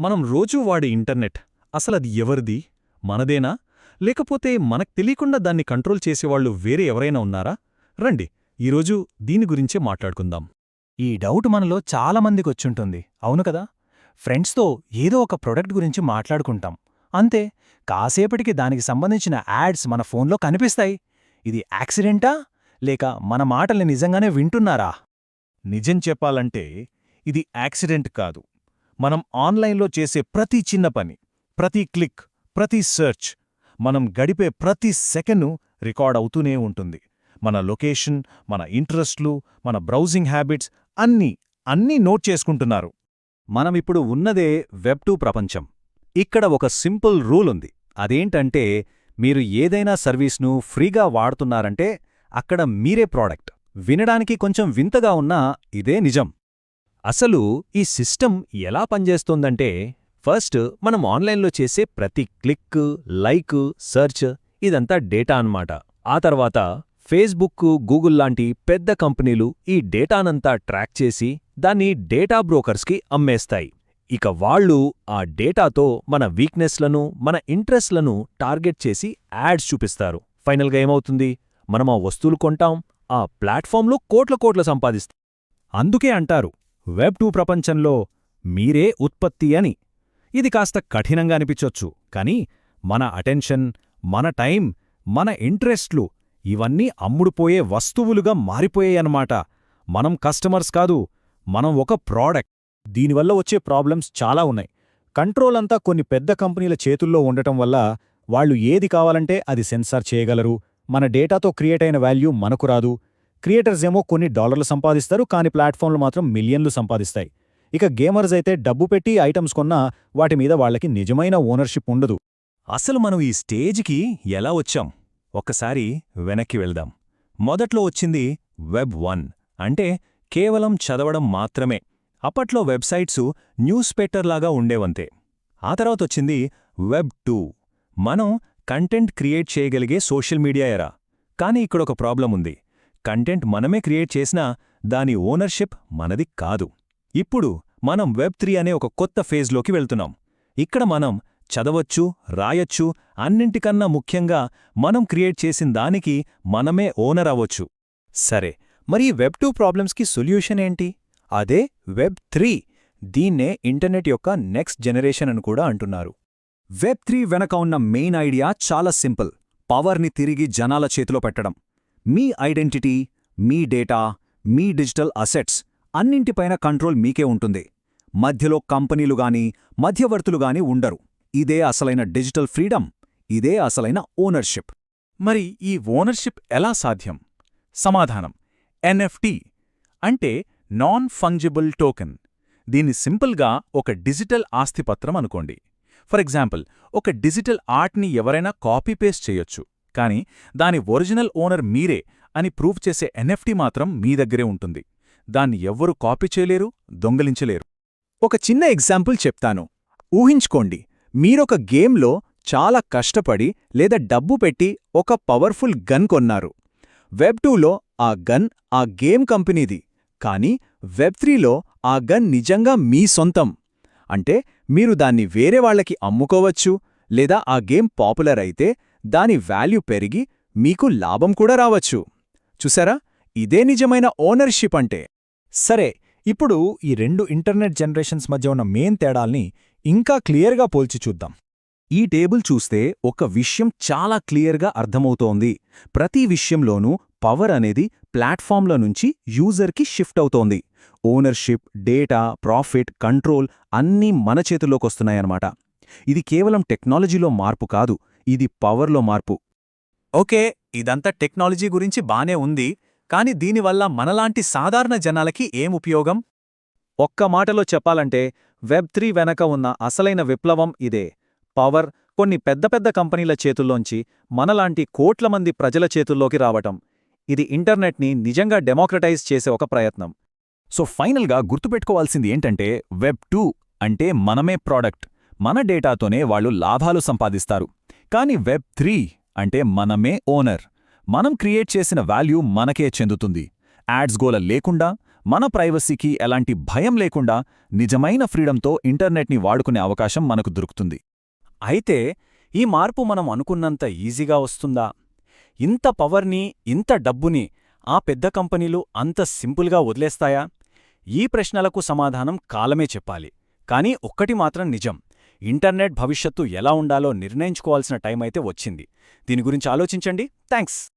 మనం రోజూ వాడే ఇంటర్నెట్ అసలది ఎవరిది? మనదేనా? లేకపోతే మనకు తెలియకుండా దాన్ని కంట్రోల్ చేసేవాళ్ళు వేరే ఎవరైనా ఉన్నారా? రండి ఈరోజు దీని గురించే మాట్లాడుకుందాం. ఈ డౌట్ మనలో చాలామందికి వచ్చుంటుంది అవును కదా? ఫ్రెండ్స్తో ఏదో ఒక ప్రొడక్ట్ గురించి మాట్లాడుకుంటాం. అంతే కాసేపటికి దానికి సంబంధించిన యాడ్స్ మన ఫోన్లో కనిపిస్తాయి. ఇది యాక్సిడెంటా? లేక మన మాటల్ని నిజంగానే వింటున్నారా? నిజం చెప్పాలంటే ఇది యాక్సిడెంట్ కాదు. మనం ఆన్లైన్లో చేసే ప్రతి చిన్న పని ప్రతి క్లిక్ ప్రతి సెర్చ్ మనం గడిపే ప్రతి సెకండు రికార్డ్ అవుతూనే ఉంటుంది. మన లొకేషన్ మన ఇంట్రెస్ట్లు మన బ్రౌజింగ్ హ్యాబిట్స్ అన్నీ అన్నీ నోట్ చేసుకుంటున్నారు. మనమిప్పుడు ఉన్నదే వెబ్ టూ ప్రపంచం. ఇక్కడ ఒక సింపుల్ రూల్ ఉంది. అదేంటంటే మీరు ఏదైనా సర్వీస్ను ఫ్రీగా వాడుతున్నారంటే అక్కడ మీరే ప్రాడక్ట్. వినడానికి కొంచెం వింతగా ఉన్నా ఇదే నిజం. అసలు ఈ సిస్టమ్ ఎలా పనిచేస్తోందంటే ఫస్ట్ మనం ఆన్లైన్లో చేసే ప్రతి క్లిక్ లైక్ సెర్చ్ ఇదంతా డేటా అన్నమాట. ఆ తర్వాత ఫేస్బుక్ గూగుల్ లాంటి పెద్ద కంపెనీలు ఈ డేటానంతా ట్రాక్ చేసి దాన్ని డేటా బ్రోకర్స్కి అమ్మేస్తాయి. ఇక వాళ్ళు ఆ డేటాతో మన వీక్నెస్లను మన ఇంట్రెస్ట్లను టార్గెట్ చేసి యాడ్స్ చూపిస్తారు. ఫైనల్గా ఏమవుతుంది? మనం ఆ వస్తువులు కొంటాం ఆ ప్లాట్ఫామ్లో కోట్ల కోట్లు సంపాదిస్తాం. అందుకే అంటారు వెబ్ టూ ప్రపంచంలో మీరే ఉత్పత్తి అని. ఇది కాస్త కఠినంగా అనిపించొచ్చు కానీ మన అటెన్షన్ మన టైం మన ఇంట్రెస్ట్లు ఇవన్నీ అమ్ముడుపోయే వస్తువులుగా మారిపోయాయన్నమాట. మనం కస్టమర్స్ కాదు మనం ఒక ప్రోడక్ట్. దీనివల్ల వచ్చే ప్రాబ్లమ్స్ చాలా ఉన్నాయి. కంట్రోల్ అంతా కొన్ని పెద్ద కంపెనీల చేతుల్లో ఉండటం వల్ల వాళ్ళు ఏది కావాలంటే అది సెన్సార్ చేయగలరు. మన డేటాతో క్రియేట్ అయిన వాల్యూ మనకు రాదు. క్రియేటర్స్ ఏమో కొన్ని డాలర్లు సంపాదిస్తారు కానీ ప్లాట్ఫామ్లు మాత్రం మిలియన్లు సంపాదిస్తాయి. ఇక గేమర్స్ అయితే డబ్బు పెట్టి ఐటమ్స్ కొన్నా వాటి మీద వాళ్ళకి నిజమైన ఓనర్షిప్ ఉండదు. అసలు మనం ఈ స్టేజ్కి ఎలా వచ్చాం? ఒక్కసారి వెనక్కి వెళ్దాం. మొదట్లో వచ్చింది వెబ్ వన్ అంటే కేవలం చదవడం మాత్రమే. అప్పట్లో వెబ్సైట్సు న్యూస్ పేటర్లాగా ఉండేవంతే. ఆ తర్వాత వచ్చింది వెబ్ టూ. మనం కంటెంట్ క్రియేట్ చేయగలిగే సోషల్ మీడియా ఎరా. కానీ ఇక్కడొక ప్రాబ్లం ఉంది. కంటెంట్ మనమే క్రియేట్ చేసినా దాని ఓనర్షిప్ మనది కాదు. ఇప్పుడు మనం వెబ్ త్రీ అనే ఒక కొత్త ఫేజ్లోకి వెళ్తున్నాం. ఇక్కడ మనం చదవచ్చు రాయొచ్చు అన్నింటికన్నా ముఖ్యంగా మనం క్రియేట్ చేసిన దానికి మనమే ఓనర్ అవ్వచ్చు. సరే మరి వెబ్ టూ ప్రాబ్లమ్స్కి సొల్యూషన్ ఏంటి? అదే వెబ్ త్రీ దీన్నే ఇంటర్నెట్ యొక్క నెక్స్ట్ జనరేషన్ అని కూడా అంటున్నారు. వెబ్ త్రీ వెనక ఉన్న మెయిన్ ఐడియా చాలా సింపుల్ పవర్ని తిరిగి జనాల చేతిలో పెట్టడం. మీ ఐడెంటిటీ మీ డేటా మీ డిజిటల్ అసెట్స్ అన్నింటిపైన కంట్రోల్ మీకే ఉంటుంది. మధ్యలో కంపెనీలుగాని మధ్యవర్తులుగాని ఉండరు. ఇదే అసలైన డిజిటల్ ఫ్రీడమ్ ఇదే అసలైన ఓనర్షిప్. మరి ఈ ఓనర్షిప్ ఎలా సాధ్యం? సమాధానం ఎన్ఎఫ్టి అంటే నాన్ ఫంజిబుల్ టోకెన్. దీన్ని సింపుల్గా ఒక డిజిటల్ ఆస్తిపత్రం అనుకోండి. ఫర్ ఎగ్జాంపుల్ ఒక డిజిటల్ ఆర్ట్ని ఎవరైనా కాపీ పేస్ట్ చేయొచ్చు. కానీ దాని ఒరిజినల్ ఓనర్ మీరే అని ప్రూవ్ చేసే ఎన్ఎఫ్టి మాత్రం మీ దగ్గరే ఉంటుంది. దాన్ని ఎవ్వరూ కాపీ చేయలేరు దొంగలించలేరు. ఒక చిన్న ఎగ్జాంపుల్ చెప్తాను. ఊహించుకోండి మీరొక గేమ్లో చాలా కష్టపడి లేదా డబ్బు పెట్టి ఒక పవర్ఫుల్ గన్ కొన్నారు. వెబ్ టూలో ఆ గన్ ఆ గేమ్ కంపెనీది కానీ వెబ్ త్రీలో ఆ గన్ నిజంగా మీ సొంతం. అంటే మీరు దాన్ని వేరే వాళ్ళకి అమ్ముకోవచ్చు లేదా ఆ గేమ్ పాపులర్ అయితే దాని వాల్యూ పెరిగి మీకు లాభం కూడా రావచ్చు. చూసారా? ఇదే నిజమైన ఓనర్షిప్ అంటే. సరే ఇప్పుడు ఈ రెండు ఇంటర్నెట్ జనరేషన్స్ మధ్య ఉన్న మెయిన్ తేడాల్ని ఇంకా క్లియర్గా పోల్చి చూద్దాం. ఈ టేబుల్ చూస్తే ఒక విషయం చాలా క్లియర్గా అర్థమవుతోంది. ప్రతి విషయంలోనూ పవర్ అనేది ప్లాట్ఫామ్ల నుంచి యూజర్కి షిఫ్ట్ అవుతోంది. ఓనర్షిప్ డేటా ప్రాఫిట్ కంట్రోల్ అన్నీ మన చేతుల్లోకొస్తున్నాయన్నమాట. ఇది కేవలం టెక్నాలజీలో మార్పు కాదు. ఇది పవర్లో మార్పు. ఓకే ఇదంతా టెక్నాలజీ గురించి బానే ఉంది కాని దీనివల్ల మనలాంటి సాధారణ జనాలకి ఏం ఉపయోగం? ఒక్క మాటలో చెప్పాలంటే వెబ్ త్రీ వెనక ఉన్న అసలైన విప్లవం ఇదే. పవర్ కొన్ని పెద్ద పెద్ద కంపెనీల చేతుల్లోంచి మనలాంటి కోట్ల మంది ప్రజల చేతుల్లోకి రావటం. ఇది ఇంటర్నెట్ని నిజంగా డెమోక్రటైజ్ చేసే ఒక ప్రయత్నం. సో ఫైనల్గా గుర్తుపెట్టుకోవాల్సింది ఏంటంటే వెబ్ టూ అంటే మనమే ప్రోడక్ట్. మన డేటాతోనే వాళ్ళు లాభాలు సంపాదిస్తారు. కానీ వెబ్ త్రీ అంటే మనమే ఓనర్. మనం క్రియేట్ చేసిన వాల్యూ మనకే చెందుతుంది. యాడ్స్ గోల లేకుండా మన ప్రైవసీకి ఎలాంటి భయం లేకుండా నిజమైన ఫ్రీడంతో ఇంటర్నెట్ని వాడుకునే అవకాశం మనకు దొరుకుతుంది. అయితే ఈ మార్పు మనం అనుకున్నంత ఈజీగా వస్తుందా? ఇంత పవర్ని ఇంత డబ్బుని ఆ పెద్ద కంపెనీలు అంత సింపుల్గా వదిలేస్తాయా? ఈ ప్రశ్నలకు సమాధానం కాలమే చెప్పాలి. కానీ ఒక్కటి మాత్రం నిజం. ఇంటర్నెట్ భవిష్యత్తు ఎలా ఉండాలో నిర్ణయించుకోవాల్సిన టైం అయితే వచ్చింది. దీని గురించి ఆలోచించండి. థ్యాంక్స్